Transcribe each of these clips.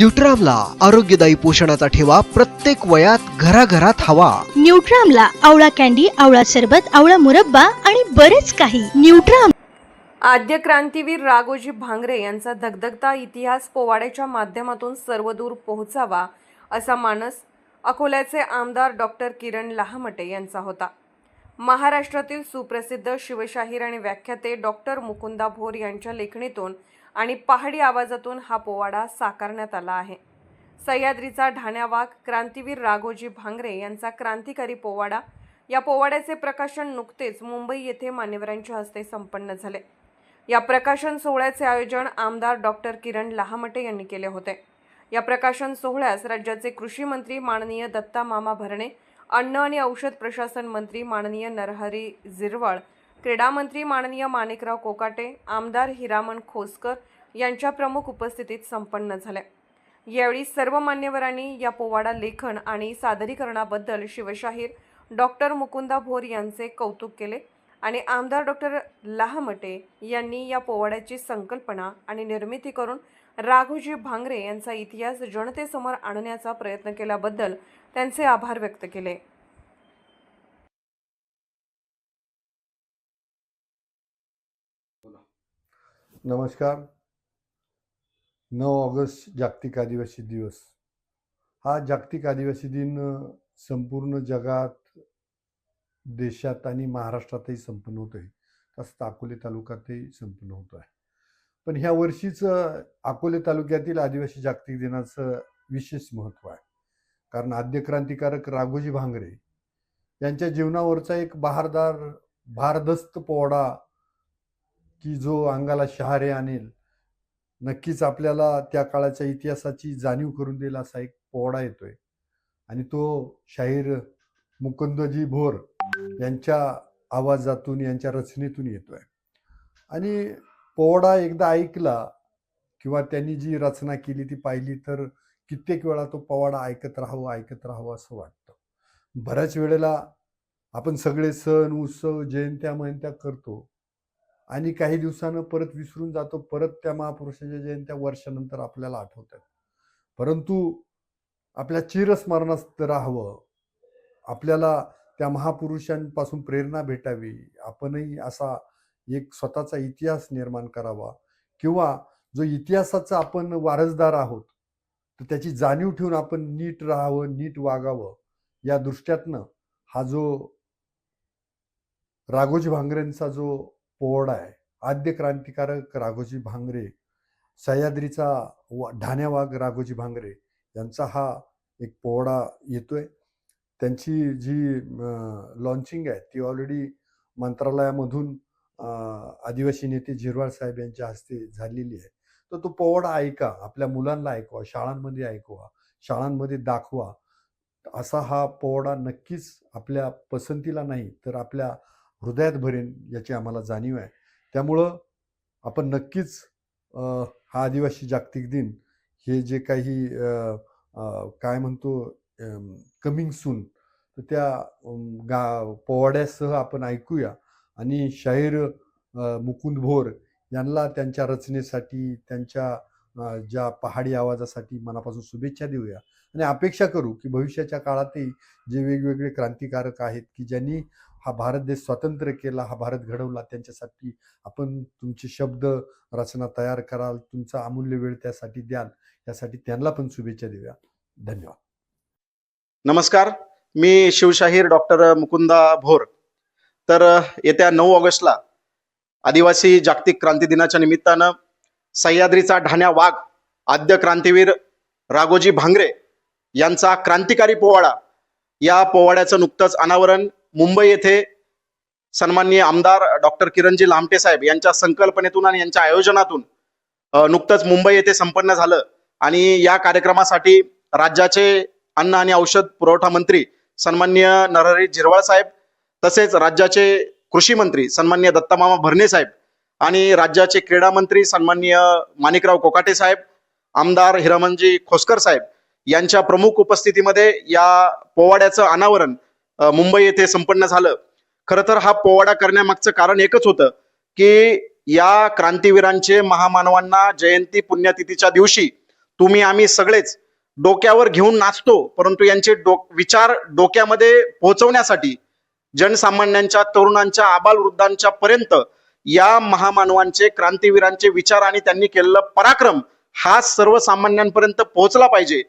न्यूट्रामला आरोग्यदायी पोषणाचा ठेवा प्रत्येक वयात घराघरात हवा. न्यूट्रामला आवळा कॅन्डी आवळा सरबत आवळा मुरब्बा आणि बरेच काही. न्यूट्राम आद्य क्रांतीवीर राघोजी भांगरे यांचा धगधगता इतिहास पोवाड्याच्या माध्यमातून सर्वदूर पोहोचावा असा मानस अकोल्याचे आमदार डॉक्टर किरण लहामटे यांचा होता. महाराष्ट्रातील सुप्रसिद्ध शिवशाहीर आणि व्याख्याते डॉक्टर मुकुंदा भोर यांच्या लेखणीतून आणि पहाडी आवाजातून हा पोवाडा साकारण्यात आला आहे. सह्याद्रीचा ढाण्यावाग क्रांतीवीर राघोजी भांगरे यांचा क्रांतिकारी पोवाडा या पोवाड्याचे प्रकाशन नुकतेच मुंबई येथे मान्यवरांच्या हस्ते संपन्न झाले. या प्रकाशन सोहळ्याचे आयोजन आमदार डॉक्टर किरण लहामटे यांनी केले होते. या प्रकाशन सोहळ्यास राज्याचे कृषी मंत्री माननीय दत्ता मामा भरणे अन्न आणि औषध प्रशासन मंत्री माननीय नरहरी झिरवळ क्रीडामंत्री माननीय माणिकराव कोकाटे आमदार हिरामण खोसकर यांच्या प्रमुख उपस्थितीत संपन्न झाल्या यावेळी सर्व मान्यवरांनी या पोवाडा लेखन आणि सादरीकरणाबद्दल शिवशाहीर डॉक्टर मुकुंदा भोर यांचे कौतुक केले आणि आमदार डॉक्टर लहामटे यांनी या पोवाड्याची संकल्पना आणि निर्मिती करून राघोजी भांगरे यांचा इतिहास जनतेसमोर आणण्याचा प्रयत्न केल्याबद्दल त्यांचे आभार व्यक्त केले. नमस्कार. नऊ ऑगस्ट जागतिक आदिवासी दिवस. हा जागतिक आदिवासी दिन संपूर्ण जगात देशात आणि महाराष्ट्रातही संपन्न होतो आहे तसंच अकोले तालुक्यातही संपन्न होतो आहे पण ह्या वर्षीचं अकोले तालुक्यातील आदिवासी जागतिक दिनाचं विशेष महत्त्व आहे. कारण आद्य क्रांतिकारक राघोजी भांगरे यांच्या जीवनावरचा एक बहारदार भारदस्त पोवाडा की जो अंगाला शहारे आणेल नक्कीच आपल्याला त्या काळाच्या इतिहासाची जाणीव करून देईल असा एक पोवाडा येतोय. आणि तो शाहीर मुकुंदजी भोर यांच्या आवाजातून यांच्या रचनेतून येतोय. आणि पोवाडा एकदा ऐकला किंवा त्यांनी जी रचना केली ती पाहिली तर कित्येक वेळा तो पोवाडा ऐकत राहावं ऐकत राहावं असं वाटतं. बऱ्याच वेळेला आपण सगळे सण उत्सव जयंत्या महंत्या करतो. आणि काही दिवसानं परत विसरून जातो परत त्या महापुरुषाच्या जयंत्या वर्षानंतर आपल्याला आठवतात. परंतु आपल्या चिरस्मरणात राहावं. आपल्याला त्या महापुरुषांपासून प्रेरणा भेटावी. आपणही असा एक स्वतःचा इतिहास निर्माण करावा. किंवा जो इतिहासाचा आपण वारसदार आहोत तर त्याची जाणीव ठेवून आपण नीट राहावं नीट वागावं. या दृष्ट्यातनं हा जो राघोजी भांगरेंचा जो पोवाडा आहे. आद्य क्रांतिकारक राघोजी भांगरे सह्याद्रीचा वा ढाण्यावाघ राघोजी भांगरे यांचा हा एक पोवाडा येतोय. त्यांची जी लॉन्चिंग आहे ती ऑलरेडी मंत्रालयामधून आदिवासी नेते झिरवाळ साहेब यांच्या हस्ते झालेली आहे. तर तो पोवाडा ऐका आपल्या मुलांना ऐकवा शाळांमध्ये ऐकवा शाळांमध्ये दाखवा. असा हा पोवाडा नक्कीच आपल्या पसंतीला नाही तर आपल्या हृदयात भरेन याची आम्हाला जाणीव आहे. त्यामुळं आपण नक्कीच हा आदिवासी जागतिक दिन हे जे काही काय म्हणतो कमिंग सून तर त्या गा पोवाड्यासह आपण ऐकूया. आणि शाहीर मुकुंद भोर यांना त्यांच्या रचनेसाठी त्यांच्या ज्या पहाडी आवाजासाठी मनापासून शुभेच्छा देऊया. आणि अपेक्षा करू की भविष्याच्या काळातही जे वेगवेगळे क्रांतिकारक आहेत की ज्यांनी हा भारत देश स्वतंत्र केला हा भारत घडवला त्यांच्यासाठी आपण तुमचे शब्द रचना तयार कराल तुमचा अमूल्य वेळ त्यासाठी द्याल यासाठी त्यांना पण शुभेच्छा देऊया. धन्यवाद. नमस्कार मी शिवशाहीर डॉक्टर मुकुंदा भोर. तर येत्या नऊ ऑगस्टला आदिवासी जागतिक क्रांती दिनाच्या निमित्तानं सह्याद्रीचा ढाण्या वाघ आद्य क्रांतीवीर राघोजी भांगरे यांचा क्रांतिकारी पोवाडा या पोवाड्याचं नुकतंच अनावरण मुंबई येथे सन्माननीय आमदार डॉक्टर किरणजी लामटे साहेब यांच्या संकल्पनेतून आणि यांच्या आयोजनातून नुकतंच मुंबई येथे संपन्न झालं. आणि या कार्यक्रमासाठी राज्याचे अन्न आणि औषध पुरवठा मंत्री सन्मान्य नरहरी झिरवाळ साहेब तसेच राज्याचे कृषी मंत्री सन्मान्य दत्तामामा भरणे साहेब आणि राज्याचे क्रीडा मंत्री सन्मान्य माणिकराव कोकाटे साहेब आमदार हिरामनजी खोसकर साहेब यांच्या प्रमुख उपस्थितीमध्ये या पोवाड्याचं अनावरण मुंबई येथे संपन्न झालं. खरं तर हा पोवाडा करण्यामागचं कारण एकच होतं की या क्रांतीवीरांचे महामानवांना जयंती पुण्यतिथीच्या दिवशी तुम्ही आम्ही सगळेच डोक्यावर घेऊन नाचतो परंतु यांचे डो विचार डोक्यामध्ये पोहोचवण्यासाठी जनसामान्यांच्या तरुणांच्या आबालवृद्धांच्या पर्यंत या महामानवांचे क्रांतीवीरांचे विचार आणि त्यांनी केलेला पराक्रम हा सर्वसामान्यांपर्यंत पोहोचला पाहिजे.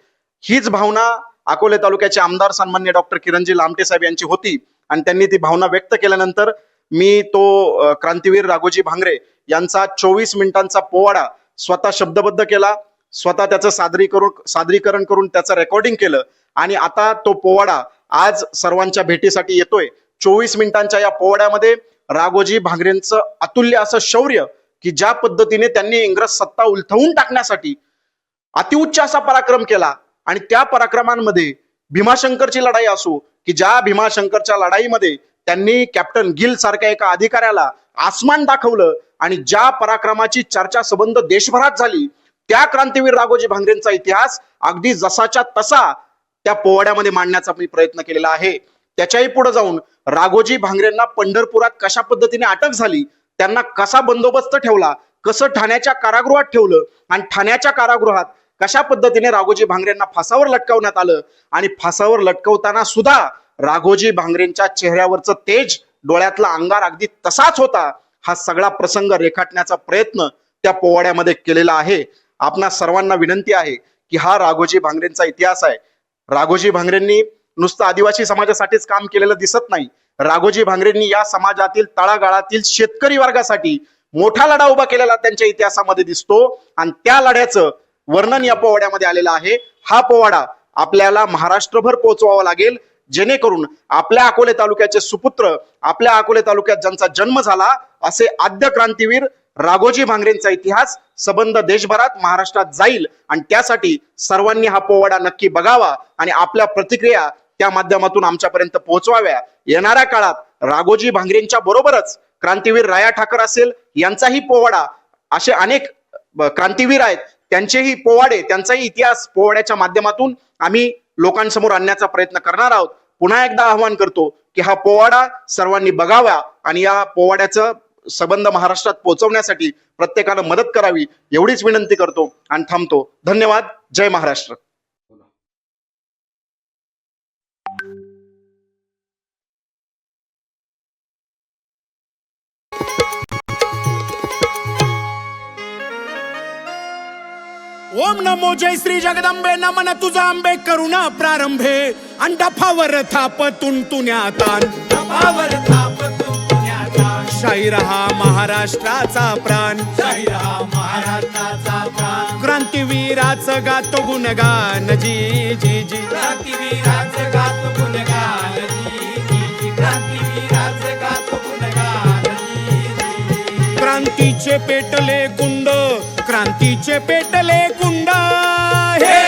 हीच भावना अकोले तालुक्याचे आमदार सन्मान्य डॉक्टर किरणजी लामटे साहेब यांची होती आणि त्यांनी ती भावना व्यक्त केल्यानंतर मी तो क्रांतीवीर राघोजी भांगरे यांचा चोवीस मिनिटांचा पोवाडा स्वतः शब्दबद्ध केला स्वतः त्याचं सादरीकरण सादरीकरण करून त्याचं रेकॉर्डिंग केलं आणि आता तो पोवाडा आज सर्वांच्या भेटीसाठी येतोय. चोवीस मिनिटांच्या या पोवाड्यामध्ये राघोजी भांगरेंचं अतुल्य असं शौर्य की ज्या पद्धतीने त्यांनी इंग्रज सत्ता उलथवून टाकण्यासाठी अतिउच्च असा पराक्रम केला. आणि त्या पराक्रमांमध्ये भीमाशंकरची लढाई असो की ज्या भीमाशंकरच्या लढाईमध्ये त्यांनी कॅप्टन गिल सारख्या एका अधिकाऱ्याला आसमान दाखवलं आणि ज्या पराक्रमाची चर्चा संबंध देशभरात झाली त्या क्रांतीवीर राघोजी भांगरेंचा इतिहास अगदी जसाच्या तसा त्या पोवाड्यामध्ये मांडण्याचा मी प्रयत्न केलेला आहे. त्याच्याही पुढे जाऊन राघोजी भांगरेंना पंढरपुरात कशा पद्धतीने अटक झाली त्यांना कसा बंदोबस्त ठेवला कसं ठाण्याच्या कारागृहात ठेवलं आणि ठाण्याच्या कारागृहात कशा पद्धतीने राघोजी भांगरेंना फासावर लटकवण्यात आलं आणि फासावर लटकवताना सुद्धा राघोजी भांगरेंच्या चेहऱ्यावरचं तेज डोळ्यातला अंगार अगदी तसाच होता. हा सगळा प्रसंग रेखाटण्याचा प्रयत्न त्या पोवाड्यामध्ये केलेला आहे. आपणा सर्वांना विनंती आहे की हा राघोजी भांगरेंचा इतिहास आहे. राघोजी भांगरेंनी नुसतं आदिवासी समाजासाठीच काम केलेलं दिसत नाही. राघोजी भांगरेंनी या समाजातील तळागाळातील शेतकरी वर्गासाठी मोठा लढा उभा केलेला त्यांच्या इतिहासामध्ये दिसतो आणि त्या लढ्याचं वर्णन या पोवाड्यामध्ये आलेलं आहे. हा पोवाडा आपल्याला महाराष्ट्रभर पोहोचवावा लागेल. जेणेकरून आपल्या अकोले तालुक्याचे सुपुत्र आपल्या अकोले तालुक्यात ज्यांचा जन्म झाला असे आद्य क्रांतीवीर राघोजी भांगरेंचा इतिहास सबंध देशभरात महाराष्ट्रात जाईल. आणि त्यासाठी सर्वांनी हा पोवाडा नक्की बघावा आणि आपल्या प्रतिक्रिया त्या माध्यमातून आमच्यापर्यंत पोहोचवाव्या. येणाऱ्या काळात राघोजी भांगरेंच्या बरोबरच क्रांतीवीर राया ठाकर असेल यांचाही पोवाडा असे अनेक क्रांतीवीर आहेत त्यांचेही पोवाडे त्यांचाही इतिहास पोवाड्याच्या माध्यमातून आम्ही लोकांसमोर आणण्याचा प्रयत्न करणार आहोत. पुन्हा एकदा आवाहन करतो की हा पोवाडा सर्वांनी बघावा आणि या पोवाड्याचं संबंध महाराष्ट्रात पोहोचवण्यासाठी प्रत्येकानं मदत करावी एवढीच विनंती करतो आणि थांबतो. धन्यवाद. जय महाराष्ट्र. ओम नमो जय श्री जगदंबे नमन तुझा आंबे करुणा प्रारंभे. अंडफावर थाप तुंतुण्यातान डफावर थाप तुंतुण्यातान शाही रहा महाराष्ट्राचा प्राण. शाही रहा महाराष्ट्राचा प्राण. क्रांतीवीराचं गातो गुणगान जी जी जी. क्रांतीवीराचं गातो गुणगान क्रांतीचे पेटले कुंड क्रांतीचे पेटले कुंड. हे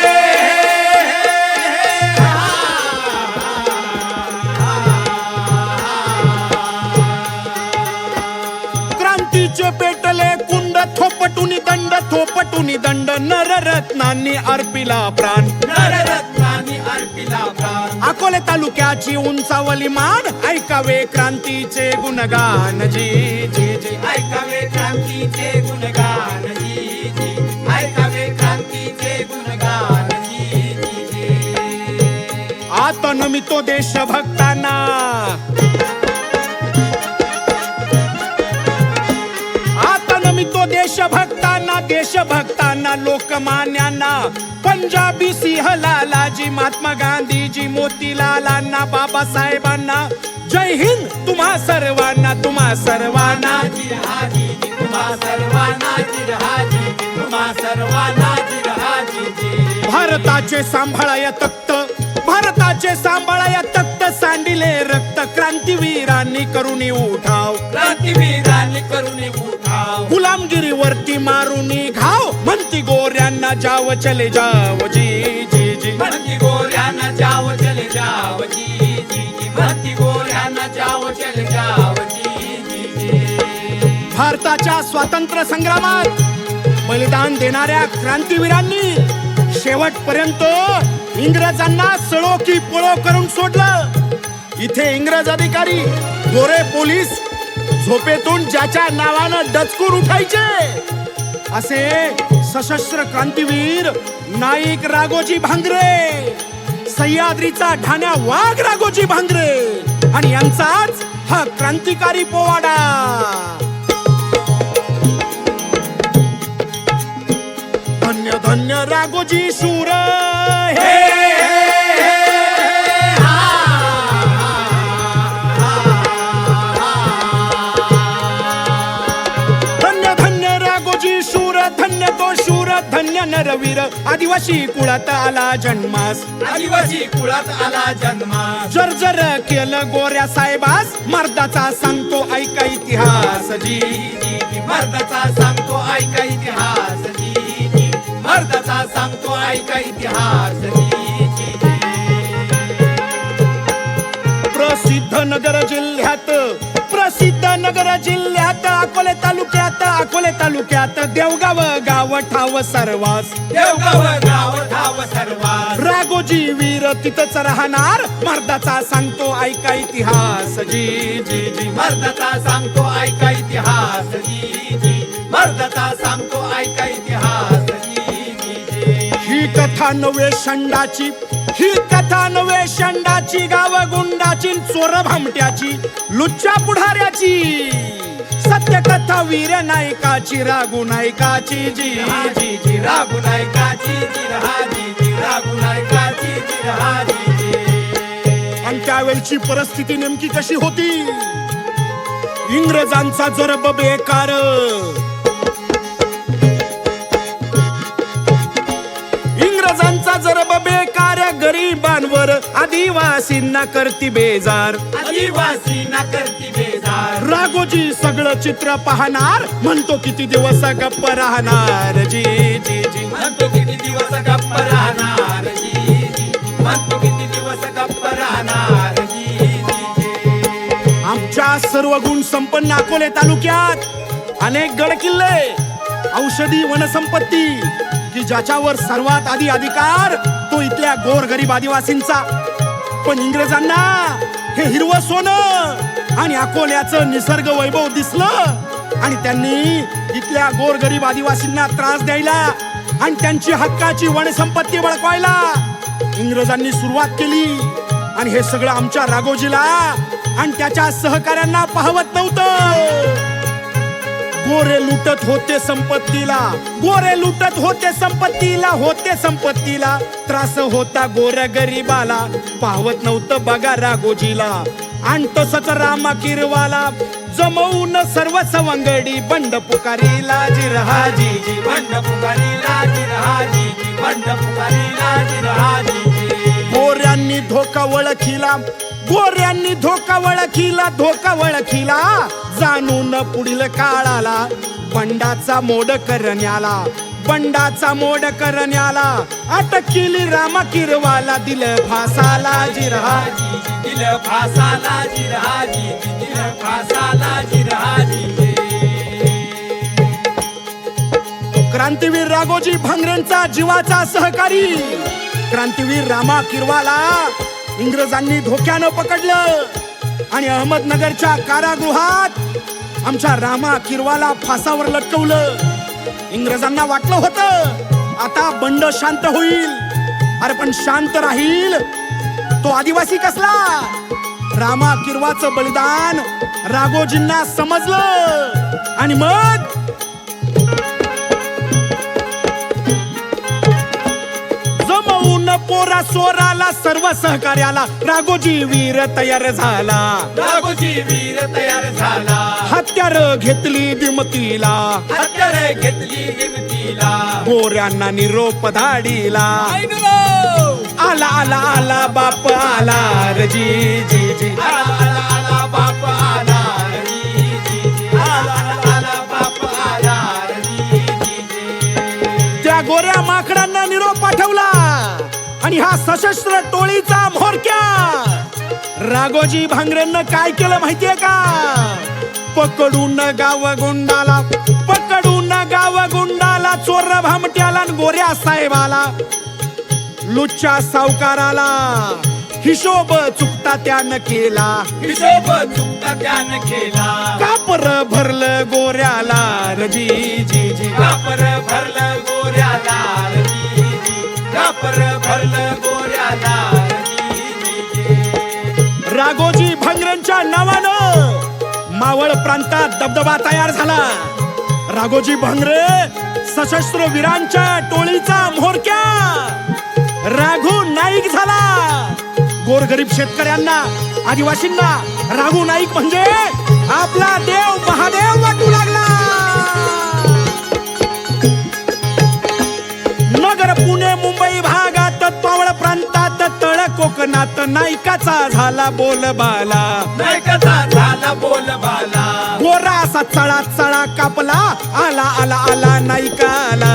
क्रांतीचे पेटले कुंड थोपटुनी दंड थोपटुनी दंड नररत्नांनी अर्पिला प्राण. प्राण तालुक्याची उंचावली माड. ऐकावे क्रांतीचे गुणगान. जी जी जी. ऐकावे क्रांतीचे गुणगान. जी जी. ऐकावे क्रांतीचे गुणगान. जी जी आता नमितो देशभक्तांना. आता नमितो देशभक्तांना. देशभक्तांना लोकमान्यांना पंजाबी सिंह लालाजी महात्मा गांधीजी मोतीलालांना बाबासाहेबांना जय हिंद तुम्हा सर्वांना तुम्हा सर्वांना. भारताचे सांभाळाया तख्त भारताचे सांभाळाया तख्त सांडिले रक्त क्रांतीवीरांनी करुणी उठाव. क्रांतीवीरांनी करुणी उठाव. गुलामगिरीवरती मारुनी घाव म्हणती गोऱ्यांना जाव चले जाव जी जी जी. म्हणती गोऱ्यांना जाव चले जाव जी जी जी. म्हणती गोऱ्यांना जाव चले जाव जी जी जी. भारताच्या स्वातंत्र्य संग्रामात बलिदान देणाऱ्या क्रांतीवीरांनी शेवटपर्यंत इंग्रजांना सळो की पळो करून सोडलं. इथे इंग्रज अधिकारी गोरे पोलीस झोपेतून ज्याच्या नावानं डचकून उठायचे. असे सशस्त्र क्रांतीवीर नाईक रागोजी भांगरे सह्याद्रीचा ढाण्या वाघ रागोजी भांगरे आणि यांचाच हा क्रांतिकारी पोवाडा. धन्य धन्य रागोजी सूर हे धन्य नरवीर. आदिवासी कुळात आला जन्मास. आदिवासी कुळात आला जन्मा जर केलं गोऱ्या साहेबास मर्दाचा सांगतो ऐका इतिहास. जी मर्दाचा सांगतो ऐका इतिहास. जी जी मर्दाचा सांगतो ऐका इतिहास. जी. प्रसिद्ध नगर जिल्ह्यात नगर जिल्ह्यात अकोले तालुक्यात अकोले तालुक्यात देवगाव गाव ठाव सर्वास. देवगाव गाव धाव सर्वा रागोजी वीर तिथंच राहणार मर्दाचा सांगतो ऐका इतिहास. जी जी जी मर्दाचा सांगतो ऐका इतिहास. जी जी मर्दाचा सांगतो ऐका इतिहास. कथा नव्हे षंडाची ही कथा नवे शंडाची गाव गुंडाची चोर भामट्याची लुच्च्या पुढाऱ्याची. सत्य कथा वीर नायकाची रागू नायकाची जी जी जी रागू नायकाची जी राजी जी रागू नायकाची जी राजी आणि त्यावेळची परिस्थिती नेमकी कशी होती? इंग्रजांचा जरब बेकार. जरब बेकार गरीबांवर आदिवासींना करती बेजार. आदिवासी ना करती बेजार. राघोजी सगळं चित्र पाहणार म्हणतो किती दिवस गप्प राहणार. जी जी जी. म्हणतो किती दिवस गप्प राहणार. जी जी. म्हणतो किती दिवस गप्प राहणार. जी जी जी. आमच्या सर्व गुण संपन्न अकोले तालुक्यात अनेक गड किल्ले औषधी वनसंपत्ती की ज्याच्यावर सर्वात आधी अधिकार तो इथल्या गोरगरीब आदिवासींचा. पण इंग्रजांना हे हिरवं सोनं आणि अकोल्याचं निसर्ग वैभव दिसलं आणि त्यांनी इथल्या गोरगरीब आदिवासींना त्रास द्यायला आणि त्यांची हक्काची वनसंपत्ती बळकवायला इंग्रजांनी सुरुवात केली. आणि हे सगळं आमच्या राघोजीला आणि त्याच्या सहकाऱ्यांना पाहवत नव्हतं. गोरे लुटत होते संपत्तीला. गोरे लुटत होते संपत्तीला होते संपत्तीला. त्रास होता गोऱ्या गरीबाला. पाहवत नव्हतं बघा राघोजीला. आणि तसंच रामा किरवाला. जमवून सर्व सवंगडी. बंड पुकारीला लाजी जी बंड पुकारी लाजी रहाजी. बंड पुकारी लाजी रहाजी. गोऱ्यांनी धोका वळखिला गोऱ्यांनी धोका वळखिला धोका वळखिला. जाणून पुढील काळाला बंडाचा मोड करण्याला बंडाचा मोड करण्याला. अटकिली रामा किरवाला दिल फासाला जिरहाजी दिल फासाला जी दिल फासाला जी क्रांतीवीर राघोजी भांगरेंचा जीवाचा सहकारी. क्रांतीवीर रामा किरवाला इंग्रजांनी धोक्यानं पकडलं. आणि अहमदनगरच्या कारागृहात आमच्या रामा किरवाला फासावर लटकवलं. इंग्रजांना वाटलं होतं आता बंड शांत होईल. अरे पण शांत राहील. तो आदिवासी कसला? रामा किरवाचं बलिदान राघोजींना समजलं. आणि मग पोरा सोराला सर्व सहकार्याला. राघोजी वीर तयार झाला. राघोजी वीर तयार झाला. हत्यार घेतली दिमतीला हत्यारे घेतली निमतीला गोऱ्यांना निरोप धाडीला. आला आला आला बाप आला. रे जी जी. जी आला आला. आणि हा सशस्त्र टोळीचा म्होरक्या! राघोजी भांगरेंना काय केलं माहितीये का? पकडून गाव गुंडाला पकडून गाव गुंडाला चोर भामट्याला आणि गोऱ्या साहेबाला. लुच्च्या सावकाराला हिशोब चुकता त्यानं केला. हिशोब चुकता त्यानं केला. कापर भरलं गोऱ्याला रजी जी जी. कापर भरलं गोऱ्या लालजीची कापर भरल गोऱ्या राघोजी भांगरेंच्या नावानं मावळ प्रांतात दबदबा तयार झाला. राघोजी भांगरे सशस्त्र वीरांच्या टोळीचा म्होरक्या. राघू नाईक झाला. गोरगरीब शेतकऱ्यांना आदिवासींना राघू नाईक म्हणजे आपला देव महादेव वाटू लागला. पुणे मुंबई भागात पावळ प्रांतात तळ कोकणात नायकाचा झाला बोलबाला. नायकाचा झाला बोल बाला गोरा असा चळा चळा कापला आला आला आला नायकाला